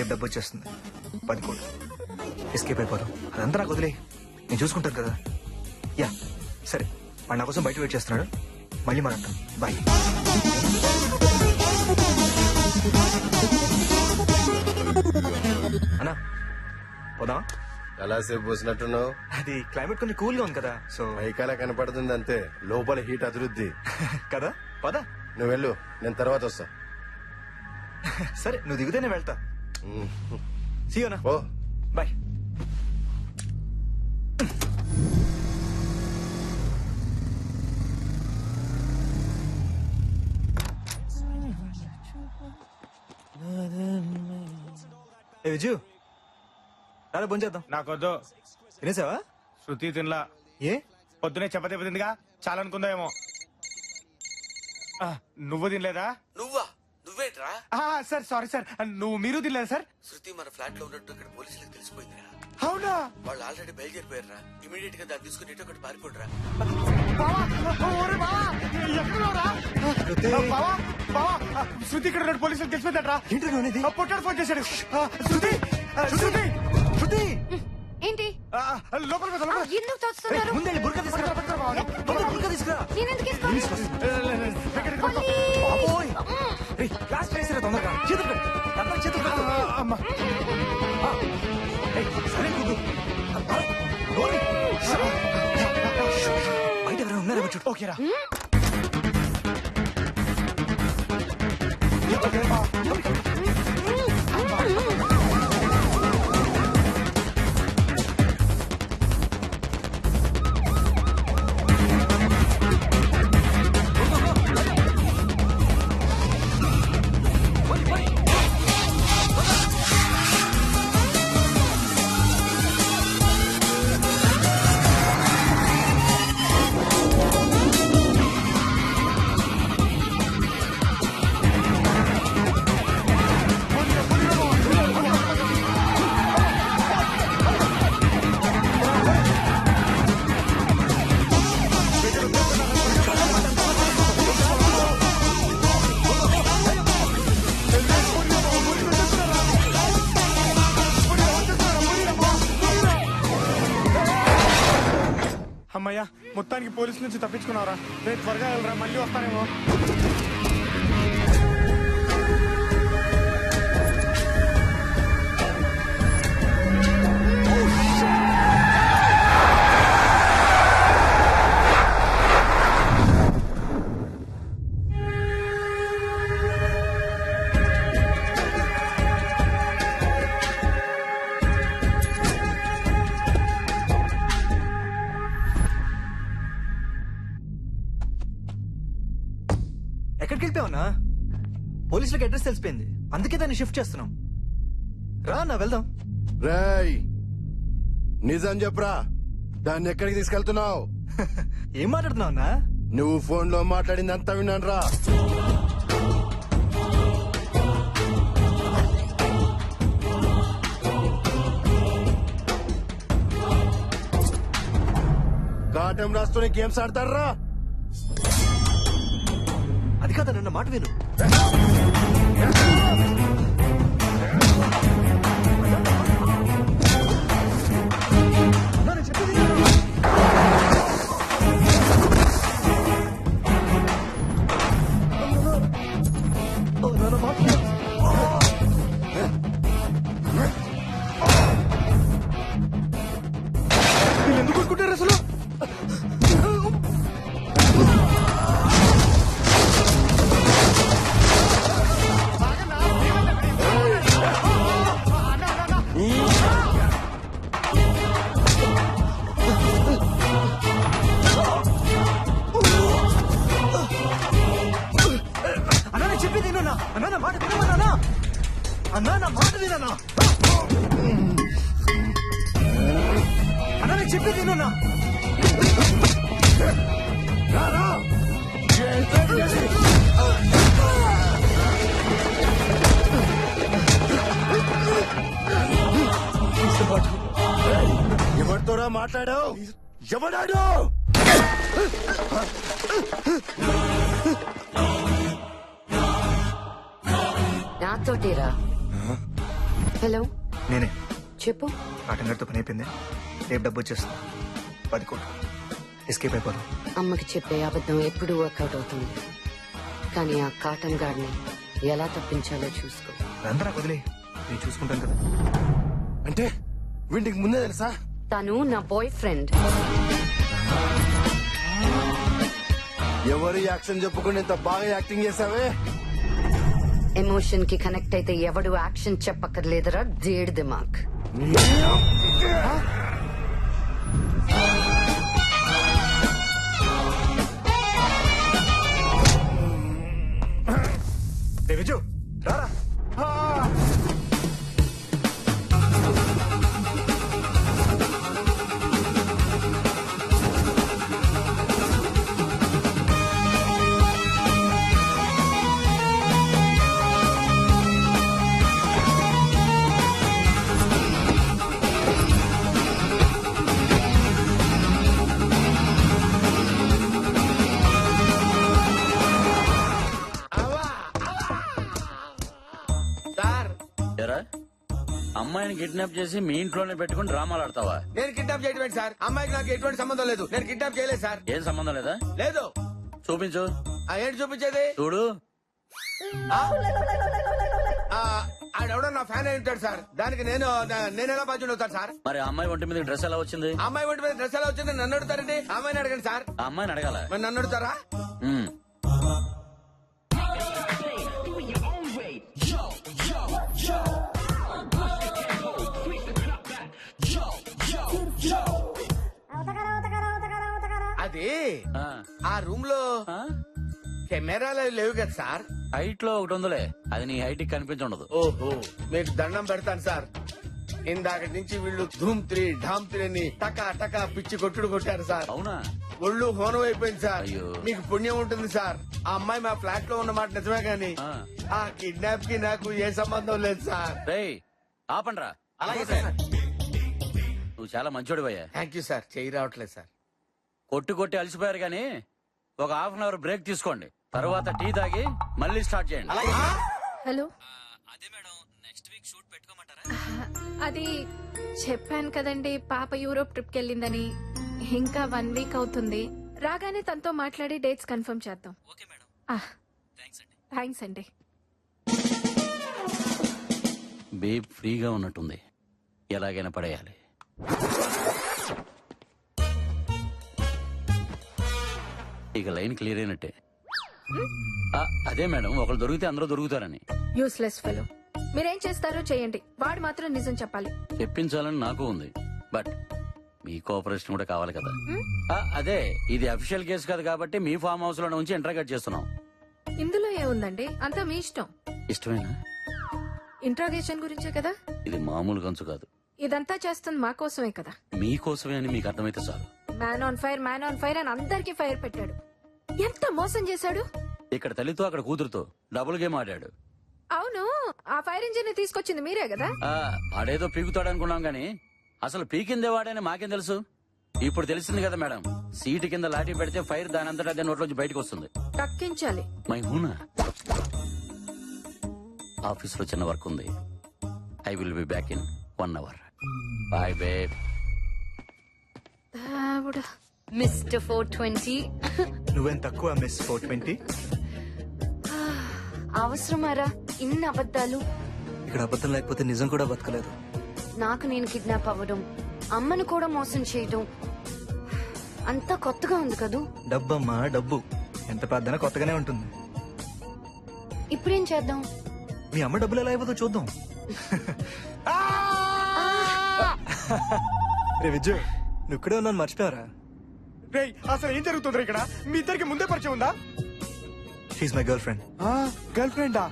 రేపు డబ్బు వచ్చేస్తుంది. పది కోట్లు. ఎస్కేప్ అయిపోదాం. అదంతా నాకు వదిలే నేను చూసుకుంటాను కదా. యా. సరే. వాడు నా కోసం బయట వెయిట్ చేస్తున్నాడు. మళ్ళీ మాట్లాడతాం. బాయ్. అన్నా పోదాం ఎలా సేపు పోసినట్టున్నావు. అది క్లైమేట్ కొంచెం కూల్గా ఉంది కదా సో పైకాల కనపడుతుంది అంతే. లోపల హీట్ అభివృద్ధి కదా? పదా. నువ్వు వెళ్ళు. నేను తర్వాత వస్తా. సరే నువ్వు దిగితే నేను వెళ్తా సీయోనా ఓ బాయ్ ఏ విజు రారా భోజనం చేద్దాం. నాకొద్దు. తినేసావా? శృతి తినలా. ఏ? పొద్దునే చపాతీ తిందిగా చాలా అనుకుందామేమో. ఆ, నువ్వు తినలేదా? నువ్వా? ఆ, సార్ సారీ సార్. నువ్వు మీరు తినలేదా సార్? శృతి మన ఫ్లాట్లో ఉన్నట్టు ఇక్కడ పోలీసులకు తెలిసిపోయిందిరా. అవునా? వాళ్ళు ఆల్రెడీ బయలుదేరిపోయారా ఇమీడియట్గా దాన్ని తీసుకుని ఇటు ఒకటి పారిపోడరా. శృతి. ఇక్కడ ఉన్నట్టు పోలీసులకు తెలిసిపోయిందట్రా? ఏంటి పొట్టాడు ఫోన్ చేశాడు. శృతి శృతి. శృతి ఏంటి? లోపల. ఎందుకు తోస్తున్నారు? ముందే బుర్క తీసుకురా. బుర్క తీసుకురా నేనెందుకు వేసుకోవాలి? లే, లే, లే, తొందరగా చేతులు పెట్టు అబ్బాయి చేతులు పెట్టు అమ్మా సరే కూదు బయట ఎవరైనా ఉన్నారేమో చూడు ఓకేరా అమ్మయ్యా మొత్తానికి పోలీసు నుంచి తప్పించుకున్నారా? రేపు త్వరగా వెళ్ళరా మళ్ళీ వస్తానేమో. పోలీసులకు అడ్రస్ తెలిసిపోయింది. అందుకే దాన్ని షిఫ్ట్ చేస్తున్నాం. రా నా వెళ్దాం. రేయ్ నిజం చెప్పురా. దాన్ని ఎక్కడికి తీసుకెళ్తున్నావు? ఏం మాట్లాడుతున్నావు అన్నా? నువ్వు ఫోన్లో మాట్లాడింది అంతా విన్నాను రా కాటం రాస్తూనే గేమ్స్ ఆడతారా అది కాదు నన్న మాట విను. నేను అన్నా నా మాట వినమన్నా అన్నా నా మాట వినన్నా అన్నా నేను చెప్పి వినన్నా ఎవరితోరా మాట్లాడావు? ఎవడాడు? నాతోటేరా హలో? నేనే. చెప్పు. కాటన్ గారితో పని అయిపోయింది. రేపు డబ్బు వచ్చేస్తుంది. పది కోట్లు. ఎస్కేప్ అయిపోదాం. అమ్మకి చెప్పే అబద్ధం ఎప్పుడు వర్కౌట్ అవుతుంది. కానీ ఆ కాటన్ గార్డ్ని ఎలా తప్పించాలో చూసుకో. నాకు వదిలే. నేను చూసుకుంటాను కదా. అంటే వీటికి ముందే తెలుసా? తను నా బాయ్ ఫ్రెండ్ ఎవరు యాక్షన్ చెప్పుకుని ఇంత బాగా యాక్టింగ్ చేసావే? ఎమోషన్కి కనెక్ట్ అయితే ఎవడు యాక్షన్ చెప్పక్కర్లేదురా దేడ్ దిమాక్ దివిజు. కిడ్నాప్ చేసి మీ ఇంట్లోనే పెట్టుకుని డ్రామాలు ఆడతావా? నేను కిడ్నాప్ చేయడం సార్? అమ్మాయికి నాకు ఎటువంటి సంబంధం లేదు. నేను కిడ్నాప్ చేయలేదు సార్. ఏం సంబంధం లేదా? లేదు. చూపించు. ఆ, ఏంటి చూపించేది? చూడు. ఆ? ఆ, ఆడెవడో నా ఫ్యాన్ అయి ఉంటాడు సార్. దానికి నేను నా- నేను ఎలా బాధ్యుడు అవుతాను సార్? మరి ఆ అమ్మాయి ఒంటి మీద డ్రెస్ ఎలా వచ్చింది? ఆ అమ్మాయి ఒంటి మీద డ్రెస్ ఎలా వచ్చింది నన్ను అడుగుతారండి? ఆ అమ్మాయిని అడగండి సార్. ఆ అమ్మాయిని అడగాల? మరి నన్ను అడుగుతారా? ఉమ్. అది ఆ. ఆ రూమ్లో ఆ? కెమెరాలు అవి లేవు కదా సార్? హైట్లో ఒకటి ఉందిలే. అది నీ హైట్కి కనిపించుండదు ఓహో మీకు దండం పెడతాను సార్. ఇందాక నుంచి వీళ్ళు ధూమ్ త్రీ ఢామ్ త్రీ అని టకా టకా పిచ్చి కొట్టుడు కొట్టారు సార్. అవునా? ఒళ్ళు హోనం అయిపోయింది సార్. అయ్యో. మీకు పుణ్యం ఉంటుంది సార్. ఆ అమ్మాయి మా ఫ్లాట్లో ఉన్న మాట నిజమే గాని ఆ. ఆ కిడ్నాప్కి నాకు ఏ సంబంధం లేదు సార్. రేయ్ ఆపండ్రా. అలాగే సార్. నువ్వు చాలా మంచోడివయ్యా. Thank you sir. చేయి రావట్లేదు సార్. కొట్టి కొట్టి అలసిపోయారు గానీ ఒక హాఫ్ అన్ అవర్ బ్రేక్ తీసుకోండి. తర్వాత టీ తాగి మళ్ళీ స్టార్ట్ చేయండి. హలో? అదే మేడం నెక్స్ట్ వీక్ షూట్ పెట్టుకోమంటారా? అది చెప్పాను కదండి పాప యూరోప్ ట్రిప్ వెళ్ళిందని. ఇంకా వన్ వీక్ అవుతుంది. రాగానే తనతో మాట్లాడి డేట్స్ కన్ఫర్మ్ చేద్దాం. Okay madam. థ్యాంక్స్ అండి. థ్యాంక్స్ అండి. బేబ్ ఫ్రీగా ఉన్నట్టుంది. ఎలాగైనా పడేయాలి. ఇక లైన్ క్లియర్ అయినట్టే. ఆ, అదే మేడం ఒకరు దొరికితే అందరూ దొరుకుతారని. యూస్లెస్ ఫెలో మీరేం చేస్తారో చేయండి. వాడు మాత్రం నిజం చెప్పాలి. చెప్పించాలని నాకు ఉంది. బట్ మీ కోఆపరేషన్ కూడా కావాలి కదా. ఆ, అదే ఇది అఫీషియల్ కేసు కాదు కాబట్టి మీ ఫామ్ హౌస్లో నుంచి ఇంటర్గేట్ చేస్తున్నాం. ఇందులో ఏముందండి అంతా మీ ఇష్టం. ఇష్టమేనా? ఇంట్రాగేషన్ గురించే కదా? ఇది మామూలు గంచు కాదు. ఇదంతా చేస్తుంది మా కోసమే కదా. మీకోసమే అని మీకు అర్థమైతే చాలు. Man on fire man on fire అని అందరికీ ఫైర్ పెట్టాడు. ఎంత మోసం చేశాడు? ఇక్కడ తల్లితో అక్కడ కూతురుతో డబుల్ గేమ్ ఆడాడు. అవును ఆ ఫైర్ ఇంజిన్ తీసుకొచ్చింది మీరే కదా? ఆ, వాడేదో పీకుతాడు అనుకున్నాం గాని అసలు పీకిందే వాడని మాకేం తెలుసు? ఇప్పుడు తెలిసింది కదా మేడం సీటు కింద లాఠీ పెడితే ఫైర్ దాని అంతటా అదే నోట్లోంచి బయటకు వస్తుంది. తక్కించాలి. మై హూనా? ఆఫీస్లో చిన్న వర్క్ ఉంది. I will be back in one hour bye babe దేవుడా మిస్టర్ ఫోర్ ట్వంటీ. నువ్వేం తక్కువ మిస్ ఫోర్ ట్వంటీ? అవసరమారా? ఇన్ని అబద్ధాలు. ఇక్కడ అబద్ధం లేకపోతే నిజం కూడా బతకలేదు. నాకు నేను కిడ్నాప్ అవ్వడం అమ్మను కూడా మోసం చేయడం అంతా కొత్తగా ఉంది కదూ? డబ్బమ్మా డబ్బు. ఎంత పెద్దనా కొత్తగానే ఉంటుంది. ఇప్పుడేం చేద్దాం? మీ అమ్మ డబ్బులు ఎలా అయిపోతుందో చూద్దాం. రే విజయ్ నువ్వు ఇక్కడే ఉన్నాను మర్చిపోయారా రేయ్ అసలు ఏం జరుగుతుంది ఇక్కడ? మీ ఇద్దరికి ముందే పరిచయం ఉందా? She my girlfriend girl ఫ్రెండా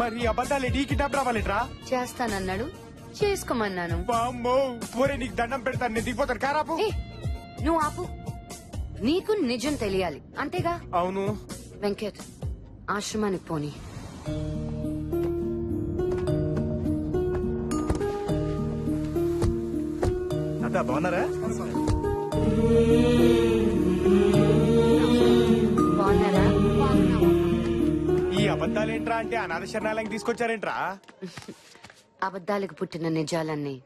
మరి అబద్ధాలు నీ కిడ్నాప్ రావాలిట్రా? చేస్తానన్నాడు. చేసుకోమన్నాను. బామ్మో ఒరే నీకు దండం పెడతాను నేను దిగిపోతాను. కారాపు నువ్వు ఆపు. నీకు నిజం తెలియాలి. అంతేగా? అవును. వెంకట్ ఆశ్రమానికి పోని. బాగున్నారా? ఈ అబద్ధాలేంట్రా అంటే అనాథ శరణాలయం తీసుకొచ్చారేంట్రా? అబద్ధాలకు పుట్టిన నిజాలన్నీ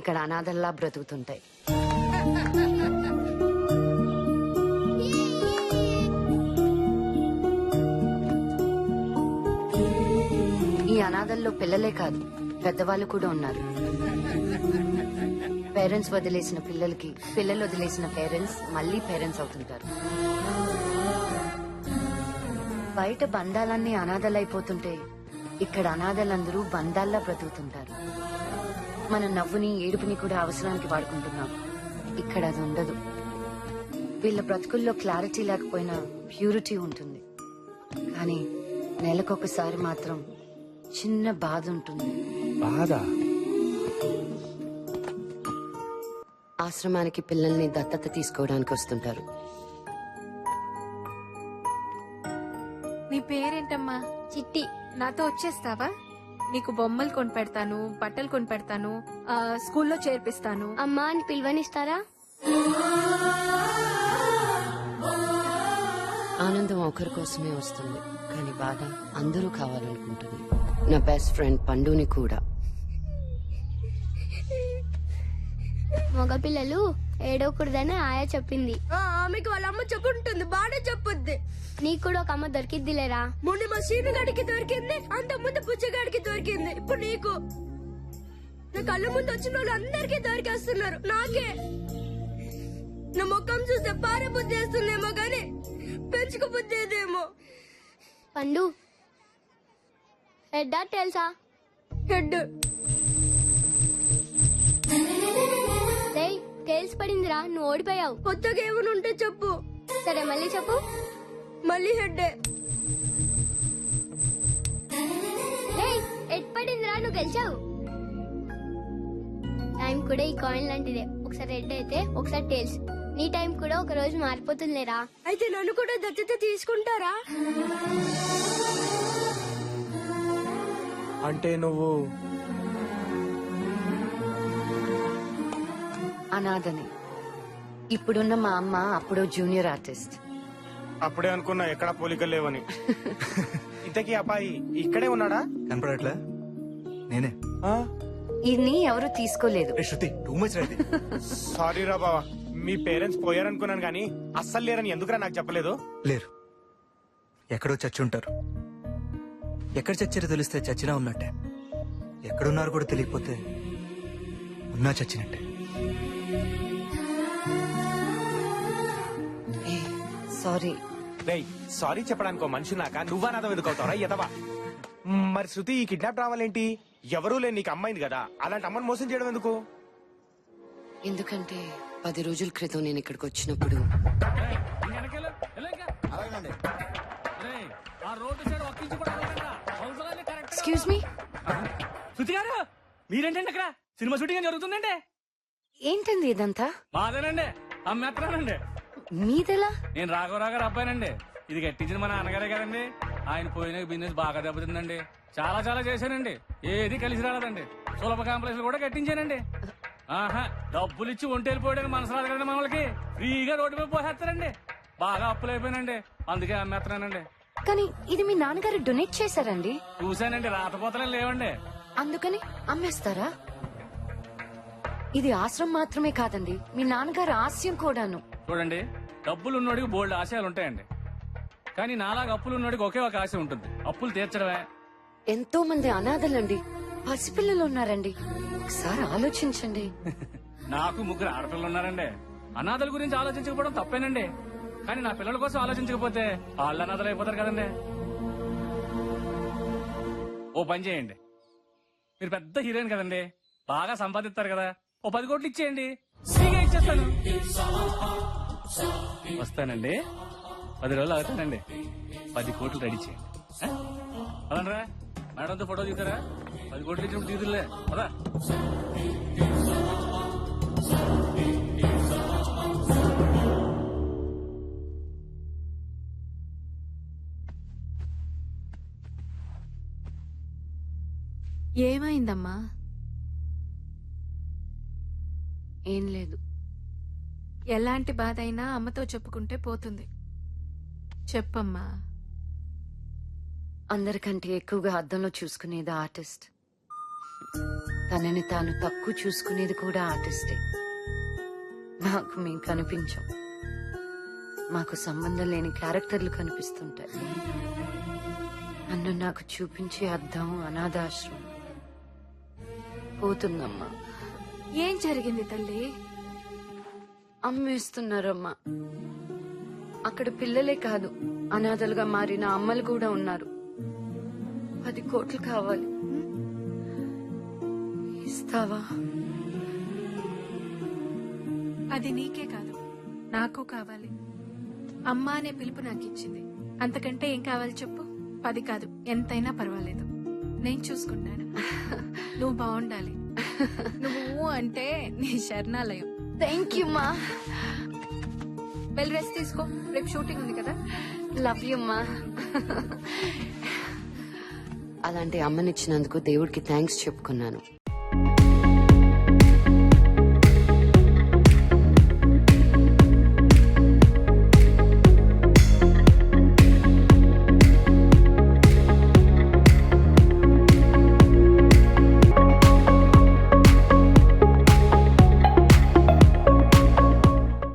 ఇక్కడ అనాథల్లా బ్రతుకుతుంటాయి. ఈ అనాథల్లో పిల్లలే కాదు పెద్దవాళ్ళు కూడా ఉన్నారు. పేరెంట్స్ వదిలేసిన పిల్లలకి పిల్లలు వదిలేసిన పేరెంట్స్ మళ్ళీ పేరెంట్స్ అవుతుంటారు. బయట బంధాలన్నీ అనాథలైపోతుంటే ఇక్కడ అనాథలందరూ బంధాల్లా బ్రతుకుతుంటారు. మన నవ్వుని ఏడుపుని కూడా అవసరానికి వాడుకుంటున్నాం. ఇక్కడ అది ఉండదు. వీళ్ళ బ్రతుకుల్లో క్లారిటీ లేకపోయినా ప్యూరిటీ ఉంటుంది. కానీ నెలకొకసారి మాత్రం చిన్న బాధ ఉంటుంది. బాధ? ఆశ్రమానికి పిల్లల్ని దత్తత తీసుకోవడానికి వస్తుంటారు. నీ పేరేంటమ్మా? చిట్టి. నాతో వచ్చేస్తావా? నీకు బొమ్మలు కొని పెడతాను బట్టలు కొని పెడతాను ఆ, స్కూల్లో చేర్పిస్తాను. అమ్మా అని పిలువనిస్తారా? ఆనందం ఒకరి కోసమే వస్తుంది కానీ బాధ అందరూ కావాలనుకుంటుంది. నా బెస్ట్ ఫ్రెండ్ పండుని కూడా. మగపిల్లలు ఏడవకూడదని ఆయా చెప్పింది. ఆమెకి వాళ్ళ అమ్మ చెప్పుంటుంది బాగా చెప్పుద్ది. నీకు కూడా ఒక అమ్మ దొరికిద్దిలేరా? మొన్న మా సీనుగాడికి దొరికింది అంత ముందు పుచ్చగాడికి దొరికింది. ఇప్పుడు నీకు. నా కళ్ళ ముందు వచ్చిన వాళ్ళు అందరికీ దొరికేస్తున్నారు నాకే. నా ముఖం చూస్తే పార బుద్ధి వేస్తుందేమో గాని పెంచుకు బుద్ధి ఏదేమో పండు హెడ్డా తెలుసా హెడ్. టేల్స్ పడిందిరా నువ్వు ఓడిపోయావు. కొత్తగా ఏమైనా ఉంటే చెప్పు. సరే మళ్ళీ చెప్పు. మళ్ళీ హెడ్డే. రేయ్ ఎట్ పడిందిరా నువ్వు గెలిచావు? టైం కూడా ఈ కాయిన్ లాంటిదే. ఒకసారి హెడ్ అయితే ఒకసారి టేల్స్. నీ టైం కూడా ఒక రోజు మారిపోతుందిలేరా. అయితే నన్ను కూడా దత్తత తీసుకుంటారా? అంటే నువ్వు అనాథని. ఇప్పుడున్న మా అమ్మ అప్పుడు జూనియర్ ఆర్టిస్ట్. అప్పుడే అనుకున్నా ఎక్కడ పోలికలు లేవని. ఇంతకీ అబ్బాయి ఇక్కడే ఉన్నాడా? కనపడట్లే? నేనే. ఆ? ఇన్ని ఎవరు తీసుకోలేదు. ఏ శృతి టూ మచ్ రైతే సారీ రా బావా. మీ పేరెంట్స్ పోయారనుకున్నాను కానీ అస్సలు లేరని ఎందుకురా నాకు చెప్పలేదు? లేరు. ఎక్కడో చచ్చి ఉంటారు. ఎక్కడ చచ్చారో తెలిస్తే చచ్చినా ఉన్నట్టే. ఎక్కడున్నారో కూడా తెలియకపోతే ఉన్నా చచ్చినట్టే. సారీ. రేయ్ సారీ చెప్పడానికి ఒక మనిషి నాక నువ్వా నాదో ఎదుకవుతావరా ఎదవా మరి శృతి ఈ కిడ్నాప్ రావాలేంటి? ఎవరూ లేని నీకు అమ్మాయింది కదా. అలాంటి అమ్మని మోసం చేయడం ఎందుకు? ఎందుకంటే పది రోజుల క్రితం నేను ఇక్కడికి వచ్చినప్పుడు ఎక్స్క్యూజ్ మీ శృతి గారు మీరేంటండి అక్కడ సినిమా షూటింగ్ జరుగుతుందండి? ఏంటండి ఇదంతా? బాధేనండి అమ్మేస్తున్నానండి మీదెలా? నేను రాఘవరావు గారు అబ్బాయినండి. ఇది కట్టించిన మా నాన్నగారే కదండి. ఆయన పోయిన బిజినెస్ బాగా దెబ్బతిందండి. చాలా చాలా చేశానండి. ఏది కలిసి రాలేదండి. సులభ కాంప్లెక్స్ కూడా కట్టించానండి ఆహా డబ్బులు ఇచ్చి ఒంటి వెళ్ళిపోయాడని మనసు రాదు కదండి మనకి ఫ్రీగా రోడ్డు మీద పోసేస్తారండి. బాగా అప్పులు అయిపోయినండి అందుకే అమ్మేస్తున్నానండి. కానీ ఇది మీ నాన్నగారు డొనేట్ చేశారండి. చూశానండి రాతపోతలే లేవండి. అందుకని అమ్మేస్తారా? ఇది ఆశ్రమం మాత్రమే కాదండి. మీ నాన్నగారు ఆశయం కూడాను. చూడండి. డబ్బులు ఉన్నోడికి బోల్డ్ ఆశయాలు ఉంటాయండి కానీ నాలాగా అప్పులు ఉన్నోడికి ఒకే ఒక ఆశ ఉంటుంది. అప్పులు తీర్చడమే. ఎంతో మంది అనాథలండి. పసిపిల్లలు ఉన్నారండి. ఒకసారి ఆలోచించండి. నాకు ముగ్గురు ఆడపిల్లలు ఉన్నారండి అనాథల గురించి ఆలోచించకపోవడం తప్పేనండి. కానీ నా పిల్లల కోసం ఆలోచించకపోతే వాళ్ళు అనాథలు అయిపోతారు కదండి. ఓ పని చేయండి. మీరు పెద్ద హీరోయిన్ కదండి. బాగా సంపాదిస్తారు కదా. ఓ పది కోట్లు ఇచ్చేయండి. ఫ్రీగా ఇచ్చేస్తాను. వస్తానండి. పది రోజులు అవుతానండి. పది కోట్లు రెడీ చేయండి. అవునరా మేడంతో ఫోటో తీస్తారా పది కోట్లు ఇచ్చినప్పుడు తీదులే పదా. ఏమైందమ్మా? ఏం లేదు. ఎలాంటి బాధ అయినా అమ్మతో చెప్పుకుంటే పోతుంది. చెప్పమ్మా. అందరికంటే ఎక్కువగా అద్దంలో చూసుకునేది ఆర్టిస్ట్. తనని తాను తక్కువ చూసుకునేది కూడా ఆర్టిస్టే. నాకు మేము కనిపించం. మాకు సంబంధం లేని క్యారెక్టర్లు కనిపిస్తుంటాయి. నన్ను నాకు చూపించే అద్దం అనాథాశ్రమం. పోతుందమ్మా. ఏం జరిగింది తల్లి? అమ్మేస్తున్నారమ్మా. అక్కడ పిల్లలే కాదు అనాథలుగా మారిన అమ్మలు కూడా ఉన్నారు. పది కోట్లు కావాలి. ఇస్తావా? అది నీకే కాదు నాకు కావాలి. అమ్మ అనే పిలుపు నాకు ఇచ్చింది అంతకంటే ఏం కావాలి చెప్పు? పది కాదు ఎంతైనా పర్వాలేదు. నేను చూసుకుంటాను. నువ్వు బాగుండాలి నువ్వు అంటే నీ శరణాలయం. థ్యాంక్ యూ మా వెళ్ళి రెస్ట్ తీసుకో రేపు షూటింగ్ ఉంది కదా. లవ్ యూ మా అలాంటి అమ్మనిచ్చినందుకు దేవుడికి థ్యాంక్స్ చెప్పుకున్నాను.